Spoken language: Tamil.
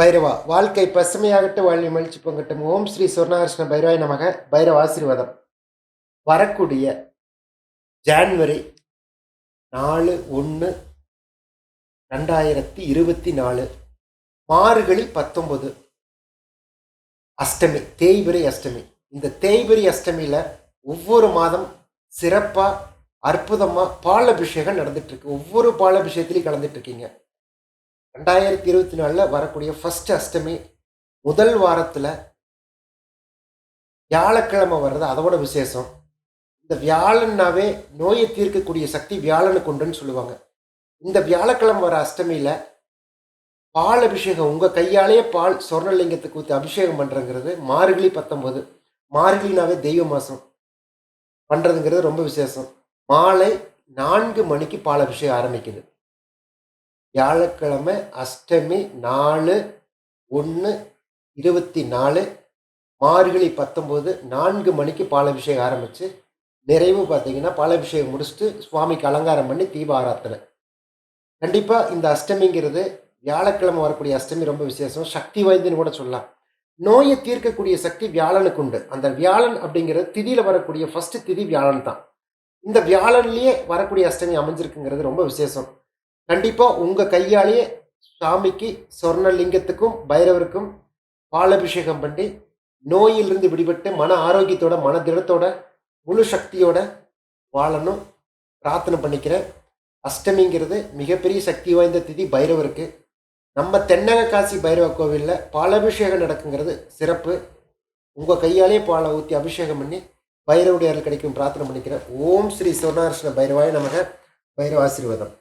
பைரவா வாழ்க்கை பசுமையாகட்டும் வாழ்வி மகிழ்ச்சி பொங்கட்டும் ஓம் ஸ்ரீ சுவர்ணகிருஷ்ண பைரவாய் நமக. பைரவ ஆசீர்வாதம். வரக்கூடிய ஜான்வரி நாலு ஒன்று ரெண்டாயிரத்தி இருபத்தி நாலு. மார்கழி பத்தொம்பது அஷ்டமி தேய்பிரை அஷ்டமி. இந்த தேய்பிரி அஷ்டமியில் ஒவ்வொரு மாதம் சிறப்பாக அற்புதமாக பாலபிஷேகம் நடந்துட்டுருக்கு ஒவ்வொரு பாலபிஷேகத்திலையும் கலந்துட்டுருக்கீங்க ரெண்டாயிரத்தி இருபத்தி நாலில் வரக்கூடிய ஃபஸ்ட் அஷ்டமி முதல் வாரத்தில் வியாழக்கிழமை வர்றது அதோட விசேஷம். இந்த வியாழன்னாவே நோயை தீர்க்கக்கூடிய சக்தி வியாழனுக்கு உண்டுன்னு சொல்லுவாங்க. இந்த வியாழக்கிழமை வர அஷ்டமியில் பால் அபிஷேகம் உங்கள் கையாலேயே பால் சொர்ணலிங்கத்துக்கு ஊற்றி அபிஷேகம் பண்ணுறங்கிறது மார்கழி பத்தொம்போது மார்கழினாவே தெய்வ மாதம் பண்ணுறதுங்கிறது ரொம்ப விசேஷம். மாலை நான்கு மணிக்கு பால் அபிஷேகம் ஆரம்பிக்குது. வியாழக்கிழமை அஷ்டமி நாலு ஒன்று இருபத்தி நாலு மார்கழி பத்தொம்போது நான்கு மணிக்கு பாலாபிஷேகம் ஆரம்பித்து நிறைவு பார்த்தீங்கன்னா பாலாபிஷேகம் முடிச்சுட்டு சுவாமிக்கு அலங்காரம் பண்ணி தீப ஆராத்தனை கண்டிப்பாக இந்த அஷ்டமிங்கிறது வியாழக்கிழமை வரக்கூடிய அஷ்டமி ரொம்ப விசேஷம் சக்தி வாய்ந்துன்னு கூட சொல்லலாம். நோயை தீர்க்கக்கூடிய சக்தி வியாழனுக்கு உண்டு. அந்த வியாழன் அப்படிங்கிறது திதியில் வரக்கூடிய ஃபஸ்ட்டு திதி வியாழன் தான். இந்த வியாழன்லேயே வரக்கூடிய அஷ்டமி அமைஞ்சிருக்குங்கிறது ரொம்ப விசேஷம். கண்டிப்பாக உங்கள் கையாலேயே சாமிக்கு சொர்ணலிங்கத்துக்கும் பைரவருக்கும் பாலபிஷேகம் பண்ணி நோயிலிருந்து விடுபட்டு மன ஆரோக்கியத்தோட மன திடத்தோட முழு சக்தியோட வாழணும் பிரார்த்தனை பண்ணிக்கிறேன். அஷ்டமிங்கிறது மிகப்பெரிய சக்தி வாய்ந்த திதி பைரவருக்கு. நம்ம தென்னக காசி பைரவ கோவிலில் பாலாபிஷேகம் நடக்குங்கிறது சிறப்பு. உங்கள் கையாலே பாலை ஊற்றி அபிஷேகம் பண்ணி பைரவுடைய கிடைக்கும் பிரார்த்தனை பண்ணிக்கிறேன். ஓம் ஸ்ரீ சொர்ணார்ஷ்ண பைரவாய நமக. பைரவ ஆசீர்வாதம்